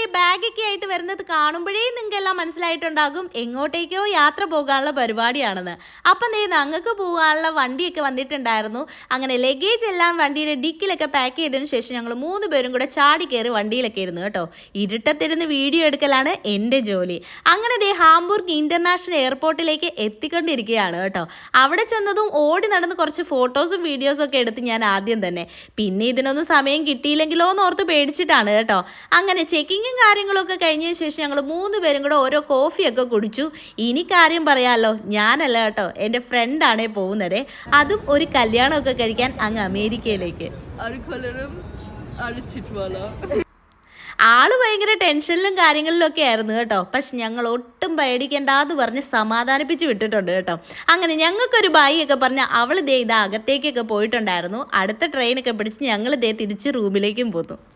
ദേ ബാഗൊക്കെ ആയിട്ട് വരുന്നത് കാണുമ്പോഴേ നിങ്ങൾക്കെല്ലാം മനസ്സിലായിട്ടുണ്ടാകും എങ്ങോട്ടേക്കോ യാത്ര പോകാനുള്ള പരിപാടിയാണെന്ന്. അപ്പം ദേ ഞങ്ങൾക്ക് പോകാനുള്ള വണ്ടിയൊക്കെ വന്നിട്ടുണ്ടായിരുന്നു. അങ്ങനെ ലഗേജ് എല്ലാം വണ്ടിയുടെ ഡിക്കിലൊക്കെ പാക്ക് ചെയ്തതിന് ശേഷം ഞങ്ങൾ മൂന്ന് പേരും കൂടെ ചാടി കയറി വണ്ടിയിലൊക്കെ ഇരുന്നു കേട്ടോ. ഇരുട്ടത്തിരുന്ന് വീഡിയോ എടുക്കലാണ് എന്റെ ജോലി. അങ്ങനെ ദേ ഹാംബൂർഗ് ഇന്റർനാഷണൽ എയർപോർട്ടിലേക്ക് എത്തിക്കൊണ്ടിരിക്കുകയാണ് കേട്ടോ. അവിടെ ചെന്നതും ഓടി നടന്ന് കുറച്ച് ഫോട്ടോസും വീഡിയോസും ഒക്കെ എടുത്ത് ഞാൻ ആദ്യം തന്നെ. പിന്നെ ഇതിനൊന്നും സമയം കിട്ടിയില്ലെങ്കിലോ എന്ന് ഓർത്ത് പേടിച്ചിട്ടാണ് കേട്ടോ. അങ്ങനെ ചെക്കിങ്ങും കാര്യങ്ങളും ഒക്കെ കഴിഞ്ഞതിന് ശേഷം ഞങ്ങൾ മൂന്ന് പേരും കൂടെ ഓരോ കോഫിയൊക്കെ കുടിച്ചു. ഇനി കാര്യം പറയാമല്ലോ ഞാനല്ല കേട്ടോ എന്റെ ഫ്രണ്ടാണേ പോകുന്നത്. അതും ഒരു കല്യാണമൊക്കെ കഴിക്കാൻ അങ്ങ് അമേരിക്കയിലേക്ക്. ആൾ ഭയങ്കര ടെൻഷനിലും കാര്യങ്ങളിലും ഒക്കെ ആയിരുന്നു കേട്ടോ. പക്ഷെ ഞങ്ങൾ ഒട്ടും പേടിക്കേണ്ടാന്ന് പറഞ്ഞ് സമാധാനിപ്പിച്ച് വിട്ടിട്ടുണ്ട് കേട്ടോ. അങ്ങനെ ഞങ്ങൾക്കൊരു ബായി ഒക്കെ പറഞ്ഞ് അവൾ ദേ ഇതാ അകത്തേക്കൊക്കെ പോയിട്ടുണ്ടായിരുന്നു. അടുത്ത ട്രെയിനൊക്കെ പിടിച്ച് ഞങ്ങൾ ദേ തിരിച്ച് റൂമിലേക്കും പോന്നു.